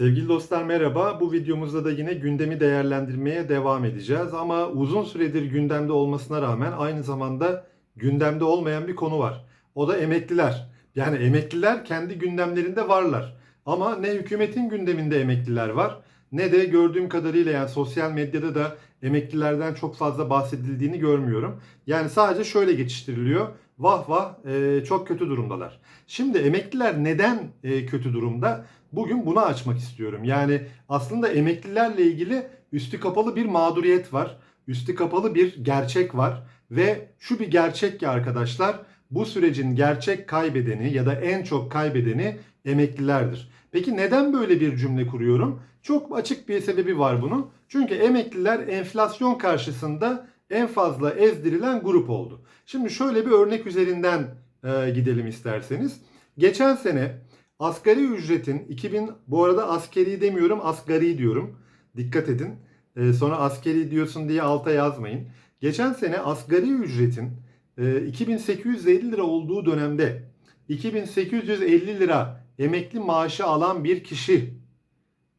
Sevgili dostlar merhaba. Bu videomuzda da yine gündemi değerlendirmeye devam edeceğiz. Ama uzun süredir gündemde olmasına rağmen aynı zamanda gündemde olmayan bir konu var. O da emekliler. Yani emekliler kendi gündemlerinde varlar. Ama ne hükümetin gündeminde emekliler var ne de gördüğüm kadarıyla yani sosyal medyada da emeklilerden çok fazla bahsedildiğini görmüyorum. Yani sadece şöyle geçiştiriliyor. Vah vah e, çok kötü durumdalar. Şimdi emekliler neden e, kötü durumda? Bugün bunu açmak istiyorum. Yani aslında emeklilerle ilgili üstü kapalı bir mağduriyet var. Üstü kapalı bir gerçek var. Ve şu bir gerçek ki arkadaşlar bu sürecin gerçek kaybedeni ya da en çok kaybedeni emeklilerdir. Peki neden böyle bir cümle kuruyorum? Çok açık bir sebebi var bunun. Çünkü emekliler enflasyon karşısında en fazla ezdirilen grup oldu. Şimdi şöyle bir örnek üzerinden e, gidelim isterseniz. Geçen sene asgari ücretin 2000 bu arada askeri demiyorum asgari diyorum. Dikkat edin. E, sonra askeri diyorsun diye alta yazmayın. Geçen sene asgari ücretin e, 2850 lira olduğu dönemde 2850 lira emekli maaşı alan bir kişi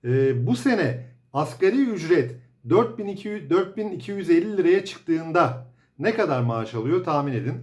e, bu sene asgari ücret 4200, 4250 liraya çıktığında ne kadar maaş alıyor tahmin edin.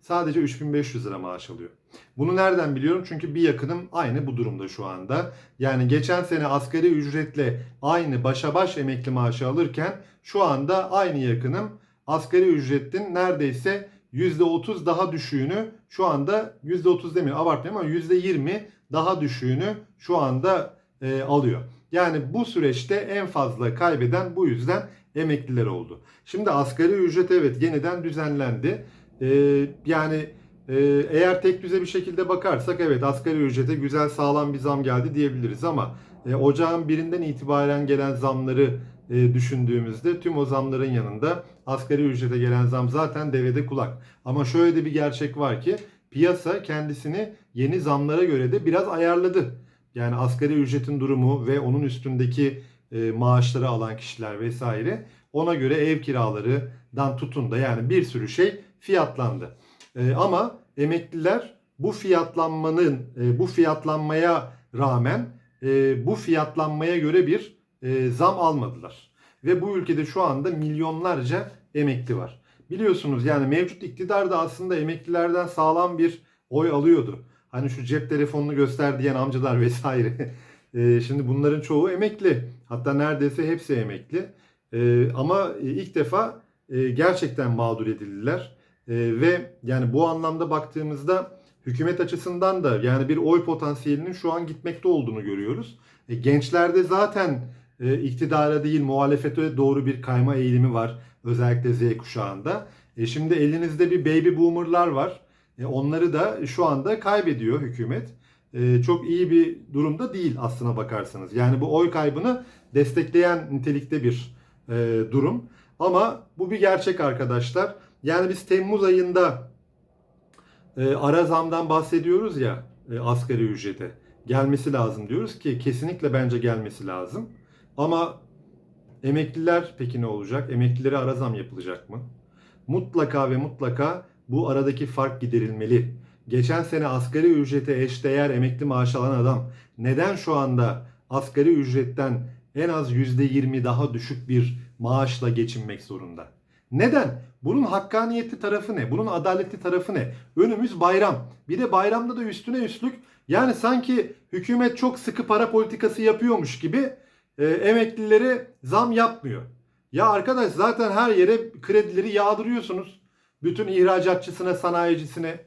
Sadece 3500 lira maaş alıyor. Bunu nereden biliyorum? Çünkü bir yakınım aynı bu durumda şu anda. Yani geçen sene asgari ücretle aynı başa baş emekli maaşı alırken şu anda aynı yakınım asgari ücretin neredeyse %30 daha düşüğünü şu anda %30 demiyorum abartmıyorum ama %20 daha düşüğünü şu anda e, alıyor. Yani bu süreçte en fazla kaybeden bu yüzden emekliler oldu. Şimdi asgari ücret evet yeniden düzenlendi. Ee, yani e, eğer tek düze bir şekilde bakarsak evet asgari ücrete güzel sağlam bir zam geldi diyebiliriz ama e, ocağın birinden itibaren gelen zamları e, düşündüğümüzde tüm o zamların yanında asgari ücrete gelen zam zaten devede kulak. Ama şöyle de bir gerçek var ki piyasa kendisini yeni zamlara göre de biraz ayarladı. Yani asgari ücretin durumu ve onun üstündeki e, maaşları alan kişiler vesaire ona göre ev kiralarından tutun da yani bir sürü şey fiyatlandı. E, ama emekliler bu fiyatlanmanın e, bu fiyatlanmaya rağmen e, bu fiyatlanmaya göre bir e, zam almadılar. Ve bu ülkede şu anda milyonlarca emekli var. Biliyorsunuz yani mevcut iktidar da aslında emeklilerden sağlam bir oy alıyordu. Hani şu cep telefonunu göster diyen amcalar vesaire. E, şimdi bunların çoğu emekli. Hatta neredeyse hepsi emekli. E, ama ilk defa e, gerçekten mağdur edildiler. E, ve yani bu anlamda baktığımızda hükümet açısından da yani bir oy potansiyelinin şu an gitmekte olduğunu görüyoruz. E, gençlerde zaten e, iktidara değil muhalefete doğru bir kayma eğilimi var. Özellikle Z kuşağında. E, şimdi elinizde bir baby boomerlar var. E, onları da şu anda kaybediyor hükümet. E, çok iyi bir durumda değil aslına bakarsanız. Yani bu oy kaybını destekleyen nitelikte bir e, durum. Ama bu bir gerçek arkadaşlar. Yani biz Temmuz ayında ara zamdan bahsediyoruz ya asgari ücrete. Gelmesi lazım diyoruz ki kesinlikle bence gelmesi lazım. Ama emekliler peki ne olacak? Emeklilere ara zam yapılacak mı? Mutlaka ve mutlaka bu aradaki fark giderilmeli. Geçen sene asgari ücrete eşdeğer emekli maaş alan adam neden şu anda asgari ücretten en az %20 daha düşük bir maaşla geçinmek zorunda? Neden? Bunun hakkaniyetli tarafı ne? Bunun adaletli tarafı ne? Önümüz bayram. Bir de bayramda da üstüne üstlük yani sanki hükümet çok sıkı para politikası yapıyormuş gibi e, emeklilere zam yapmıyor. Ya arkadaş zaten her yere kredileri yağdırıyorsunuz. Bütün ihracatçısına, sanayicisine.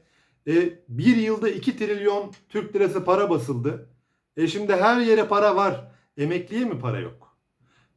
E, bir yılda 2 trilyon Türk lirası para basıldı. E şimdi her yere para var. Emekliye mi para yok?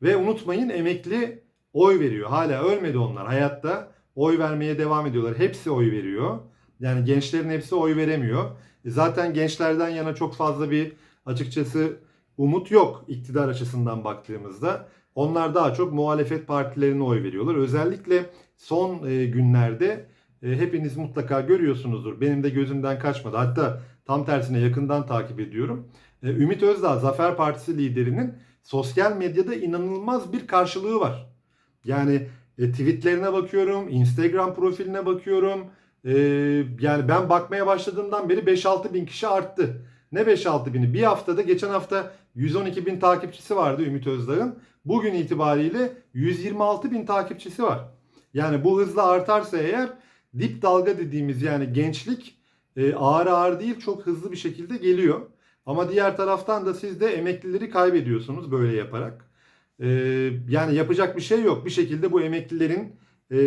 Ve unutmayın emekli oy veriyor. Hala ölmedi onlar. Hayatta oy vermeye devam ediyorlar. Hepsi oy veriyor. Yani gençlerin hepsi oy veremiyor. E zaten gençlerden yana çok fazla bir açıkçası umut yok iktidar açısından baktığımızda. Onlar daha çok muhalefet partilerine oy veriyorlar. Özellikle son e, günlerde e, hepiniz mutlaka görüyorsunuzdur. Benim de gözümden kaçmadı. Hatta tam tersine yakından takip ediyorum. E, Ümit Özdağ Zafer Partisi liderinin sosyal medyada inanılmaz bir karşılığı var. Yani tweetlerine bakıyorum, Instagram profiline bakıyorum. Yani ben bakmaya başladığımdan beri 5-6 bin kişi arttı. Ne 5-6 bini? Bir haftada geçen hafta 112 bin takipçisi vardı Ümit Özdağ'ın. Bugün itibariyle 126 bin takipçisi var. Yani bu hızla artarsa eğer dip dalga dediğimiz yani gençlik e, ağır ağır değil çok hızlı bir şekilde geliyor. Ama diğer taraftan da siz de emeklileri kaybediyorsunuz böyle yaparak. E, yani yapacak bir şey yok. Bir şekilde bu emeklilerin e,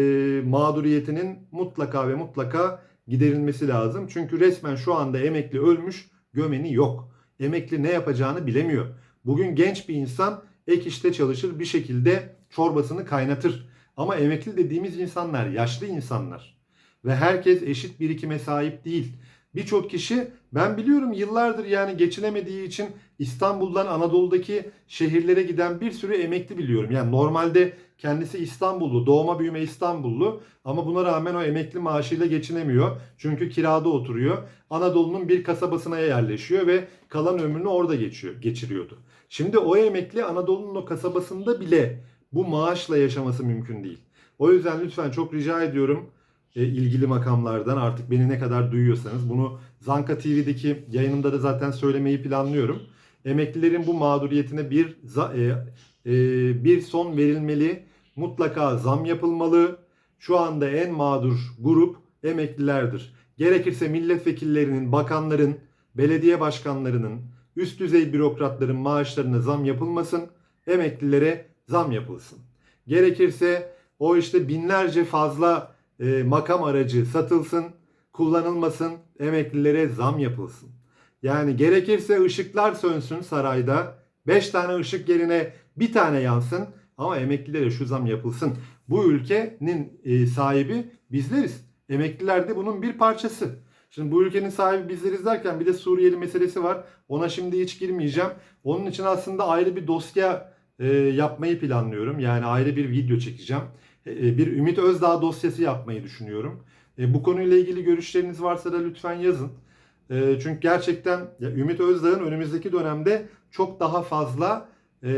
mağduriyetinin mutlaka ve mutlaka giderilmesi lazım. Çünkü resmen şu anda emekli ölmüş, gömeni yok. Emekli ne yapacağını bilemiyor. Bugün genç bir insan ek işte çalışır, bir şekilde çorbasını kaynatır. Ama emekli dediğimiz insanlar yaşlı insanlar ve herkes eşit birikime sahip değil. Birçok kişi ben biliyorum yıllardır yani geçinemediği için İstanbul'dan Anadolu'daki şehirlere giden bir sürü emekli biliyorum. Yani normalde kendisi İstanbullu, doğma büyüme İstanbullu ama buna rağmen o emekli maaşıyla geçinemiyor. Çünkü kirada oturuyor. Anadolu'nun bir kasabasına yerleşiyor ve kalan ömrünü orada geçiyor, geçiriyordu. Şimdi o emekli Anadolu'nun o kasabasında bile bu maaşla yaşaması mümkün değil. O yüzden lütfen çok rica ediyorum e, ilgili makamlardan artık beni ne kadar duyuyorsanız bunu Zanka TV'deki yayınımda da zaten söylemeyi planlıyorum. Emeklilerin bu mağduriyetine bir e, e, bir son verilmeli. Mutlaka zam yapılmalı. Şu anda en mağdur grup emeklilerdir. Gerekirse milletvekillerinin, bakanların, belediye başkanlarının, üst düzey bürokratların maaşlarına zam yapılmasın. Emeklilere zam yapılsın. Gerekirse o işte binlerce fazla e, makam aracı satılsın, kullanılmasın, emeklilere zam yapılsın. Yani gerekirse ışıklar sönsün sarayda, 5 tane ışık yerine bir tane yansın ama emeklilere şu zam yapılsın. Bu ülkenin e, sahibi bizleriz. Emekliler de bunun bir parçası. Şimdi bu ülkenin sahibi bizleriz derken bir de Suriyeli meselesi var. Ona şimdi hiç girmeyeceğim. Onun için aslında ayrı bir dosya e, yapmayı planlıyorum. Yani ayrı bir video çekeceğim. E, bir Ümit Özdağ dosyası yapmayı düşünüyorum. E, bu konuyla ilgili görüşleriniz varsa da lütfen yazın. E, çünkü gerçekten Ümit Özdağ'ın önümüzdeki dönemde çok daha fazla e,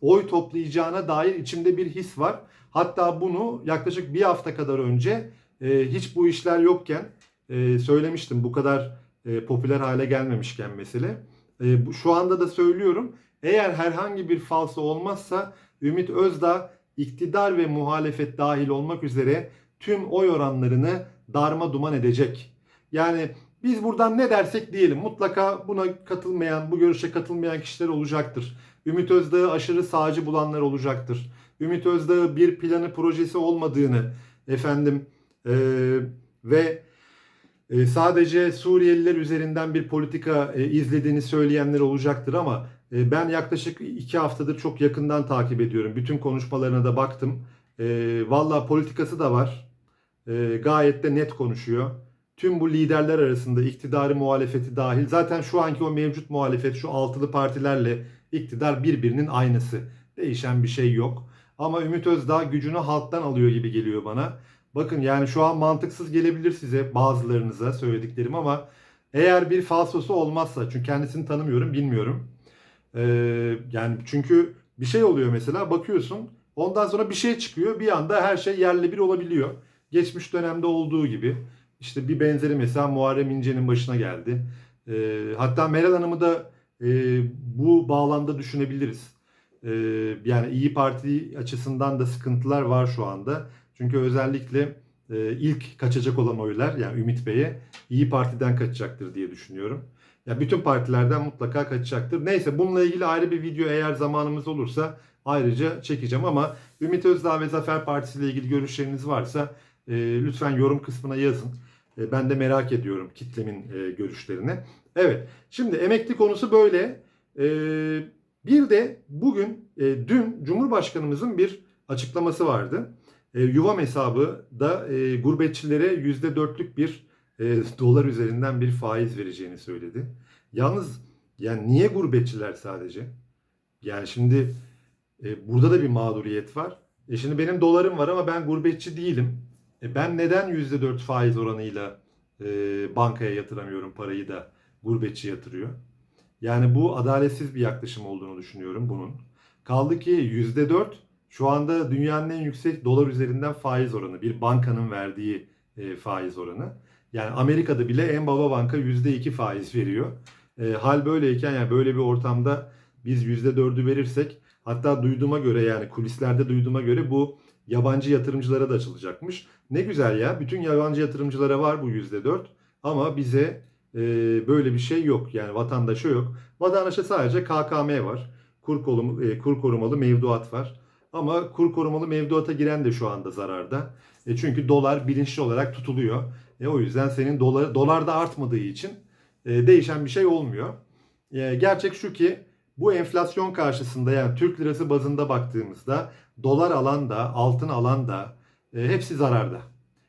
oy toplayacağına dair içimde bir his var. Hatta bunu yaklaşık bir hafta kadar önce e, hiç bu işler yokken e, söylemiştim. Bu kadar e, popüler hale gelmemişken mesele. E, şu anda da söylüyorum. Eğer herhangi bir falso olmazsa Ümit Özdağ iktidar ve muhalefet dahil olmak üzere tüm oy oranlarını darma duman edecek. Yani biz buradan ne dersek diyelim mutlaka buna katılmayan, bu görüşe katılmayan kişiler olacaktır. Ümit Özdağ'ı aşırı sağcı bulanlar olacaktır. Ümit Özdağ'ı bir planı projesi olmadığını efendim e, ve e, sadece Suriyeliler üzerinden bir politika e, izlediğini söyleyenler olacaktır ama ben yaklaşık iki haftadır çok yakından takip ediyorum. Bütün konuşmalarına da baktım. E, Valla politikası da var. E, gayet de net konuşuyor. Tüm bu liderler arasında iktidarı muhalefeti dahil zaten şu anki o mevcut muhalefet şu altılı partilerle iktidar birbirinin aynısı. Değişen bir şey yok. Ama Ümit Özdağ gücünü halktan alıyor gibi geliyor bana. Bakın yani şu an mantıksız gelebilir size bazılarınıza söylediklerim ama eğer bir falsosu olmazsa çünkü kendisini tanımıyorum bilmiyorum. Ee, yani çünkü bir şey oluyor mesela bakıyorsun ondan sonra bir şey çıkıyor bir anda her şey yerle bir olabiliyor. Geçmiş dönemde olduğu gibi işte bir benzeri mesela Muharrem İnce'nin başına geldi. Ee, hatta Meral Hanım'ı da e, bu bağlamda düşünebiliriz. Ee, yani İyi Parti açısından da sıkıntılar var şu anda. Çünkü özellikle e, ilk kaçacak olan oylar yani Ümit Bey'e İyi Parti'den kaçacaktır diye düşünüyorum. Ya bütün partilerden mutlaka kaçacaktır. Neyse bununla ilgili ayrı bir video eğer zamanımız olursa ayrıca çekeceğim ama Ümit Özdağ ve Zafer Partisi ile ilgili görüşleriniz varsa e, lütfen yorum kısmına yazın. E, ben de merak ediyorum kitlemin e, görüşlerini. Evet şimdi emekli konusu böyle. E, bir de bugün e, dün Cumhurbaşkanımızın bir açıklaması vardı. E, Yuvam hesabı da e, gurbetçilere %4'lük bir e, dolar üzerinden bir faiz vereceğini söyledi. Yalnız yani niye gurbetçiler sadece? Yani şimdi e, burada da bir mağduriyet var. E şimdi benim dolarım var ama ben gurbetçi değilim. E ben neden %4 faiz oranıyla e, bankaya yatıramıyorum parayı da gurbetçi yatırıyor? Yani bu adaletsiz bir yaklaşım olduğunu düşünüyorum bunun. Kaldı ki %4 şu anda dünyanın en yüksek dolar üzerinden faiz oranı. Bir bankanın verdiği e, faiz oranı. Yani Amerika'da bile en baba banka %2 faiz veriyor. E, hal böyleyken yani böyle bir ortamda biz %4'ü verirsek hatta duyduğuma göre yani kulislerde duyduğuma göre bu yabancı yatırımcılara da açılacakmış. Ne güzel ya bütün yabancı yatırımcılara var bu %4 ama bize e, böyle bir şey yok yani vatandaşa yok. Vatandaşa sadece KKM var. Kur, kolum, e, kur korumalı mevduat var. Ama kur korumalı mevduata giren de şu anda zararda. E çünkü dolar bilinçli olarak tutuluyor. E o yüzden senin dolar, dolar da artmadığı için e, değişen bir şey olmuyor. E, gerçek şu ki bu enflasyon karşısında yani Türk lirası bazında baktığımızda dolar alan da altın alan da e, hepsi zararda.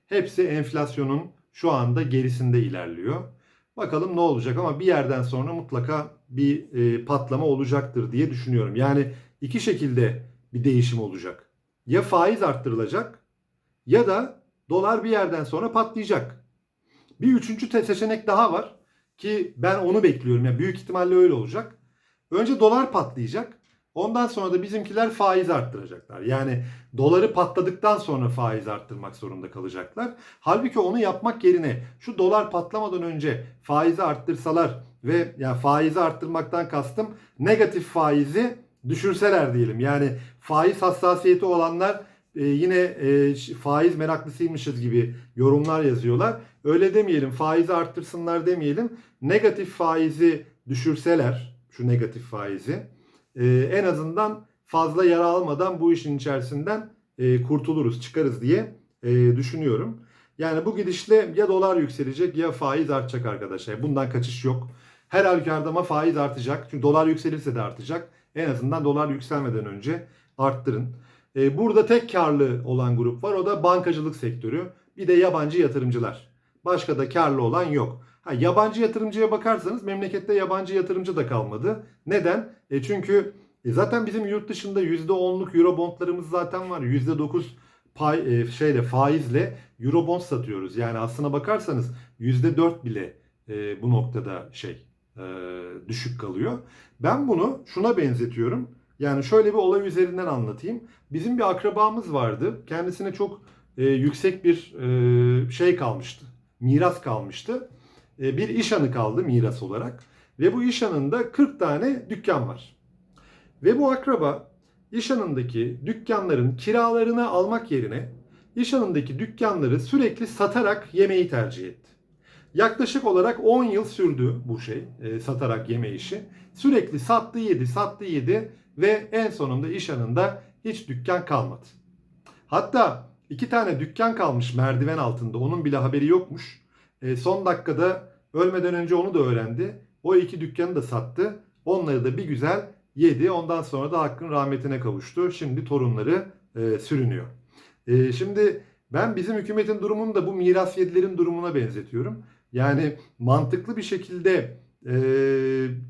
Hepsi enflasyonun şu anda gerisinde ilerliyor. Bakalım ne olacak ama bir yerden sonra mutlaka bir e, patlama olacaktır diye düşünüyorum. Yani iki şekilde bir değişim olacak. Ya faiz arttırılacak ya da dolar bir yerden sonra patlayacak. Bir üçüncü seçenek daha var ki ben onu bekliyorum. Yani büyük ihtimalle öyle olacak. Önce dolar patlayacak. Ondan sonra da bizimkiler faiz arttıracaklar. Yani doları patladıktan sonra faiz arttırmak zorunda kalacaklar. Halbuki onu yapmak yerine şu dolar patlamadan önce faizi arttırsalar ve yani faizi arttırmaktan kastım negatif faizi düşürseler diyelim. Yani faiz hassasiyeti olanlar e, yine e, faiz meraklısıymışız gibi yorumlar yazıyorlar. Öyle demeyelim. Faizi arttırsınlar demeyelim. Negatif faizi düşürseler şu negatif faizi e, en azından fazla yara almadan bu işin içerisinden e, kurtuluruz, çıkarız diye e, düşünüyorum. Yani bu gidişle ya dolar yükselecek ya faiz artacak arkadaşlar. Bundan kaçış yok. Her halükarda ama faiz artacak. Çünkü dolar yükselirse de artacak. En azından dolar yükselmeden önce arttırın. E, burada tek karlı olan grup var. O da bankacılık sektörü. Bir de yabancı yatırımcılar. Başka da karlı olan yok. Ha, yabancı yatırımcıya bakarsanız memlekette yabancı yatırımcı da kalmadı. Neden? E çünkü e zaten bizim yurt dışında %10'luk euro bondlarımız zaten var. %9 pay e, şeyle faizle euro bond satıyoruz. Yani aslına bakarsanız %4 bile e, bu noktada şey e, düşük kalıyor. Ben bunu şuna benzetiyorum. Yani şöyle bir olay üzerinden anlatayım. Bizim bir akrabamız vardı. Kendisine çok e, yüksek bir e, şey kalmıştı. Miras kalmıştı. E, bir iş anı kaldı miras olarak. Ve bu iş anında 40 tane dükkan var. Ve bu akraba iş anındaki dükkanların kiralarını almak yerine iş anındaki dükkanları sürekli satarak yemeği tercih etti. Yaklaşık olarak 10 yıl sürdü bu şey, e, satarak yeme işi. Sürekli sattı yedi, sattı yedi ve en sonunda iş anında hiç dükkan kalmadı. Hatta iki tane dükkan kalmış merdiven altında, onun bile haberi yokmuş. E, son dakikada ölmeden önce onu da öğrendi. O iki dükkanı da sattı. Onları da bir güzel yedi. Ondan sonra da hakkın rahmetine kavuştu. Şimdi torunları e, sürünüyor. E, şimdi ben bizim hükümetin durumunu da bu miras yedilerin durumuna benzetiyorum. Yani mantıklı bir şekilde e,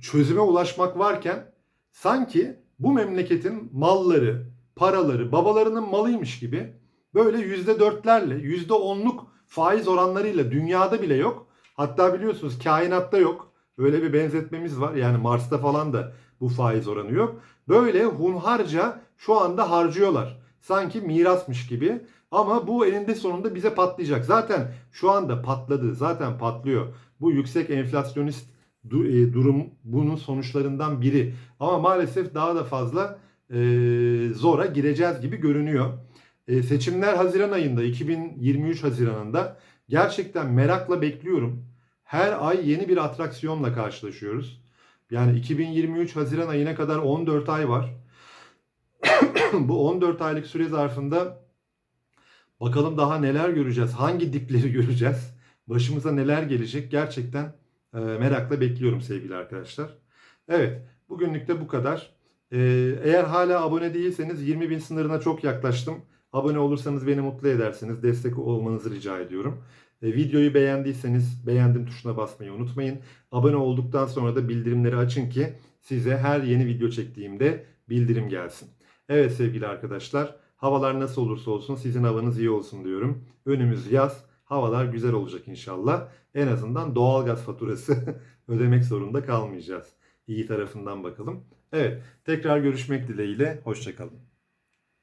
çözüme ulaşmak varken sanki bu memleketin malları, paraları babalarının malıymış gibi böyle yüzde dörtlerle, yüzde onluk faiz oranlarıyla dünyada bile yok. Hatta biliyorsunuz kainatta yok. Öyle bir benzetmemiz var. Yani Mars'ta falan da bu faiz oranı yok. Böyle hunharca şu anda harcıyorlar. Sanki mirasmış gibi. Ama bu eninde sonunda bize patlayacak. Zaten şu anda patladı. Zaten patlıyor. Bu yüksek enflasyonist e, durum bunun sonuçlarından biri. Ama maalesef daha da fazla e, zora gireceğiz gibi görünüyor. E, seçimler Haziran ayında, 2023 Haziran'ında gerçekten merakla bekliyorum. Her ay yeni bir atraksiyonla karşılaşıyoruz. Yani 2023 Haziran ayına kadar 14 ay var. Bu 14 aylık süre zarfında bakalım daha neler göreceğiz, hangi dipleri göreceğiz, başımıza neler gelecek gerçekten e, merakla bekliyorum sevgili arkadaşlar. Evet, bugünlük de bu kadar. E, eğer hala abone değilseniz 20 bin sınırına çok yaklaştım. Abone olursanız beni mutlu edersiniz. Destek olmanızı rica ediyorum. E, videoyu beğendiyseniz beğendim tuşuna basmayı unutmayın. Abone olduktan sonra da bildirimleri açın ki size her yeni video çektiğimde bildirim gelsin. Evet sevgili arkadaşlar, havalar nasıl olursa olsun sizin havanız iyi olsun diyorum. Önümüz yaz, havalar güzel olacak inşallah. En azından doğalgaz faturası ödemek zorunda kalmayacağız. İyi tarafından bakalım. Evet, tekrar görüşmek dileğiyle, hoşçakalın.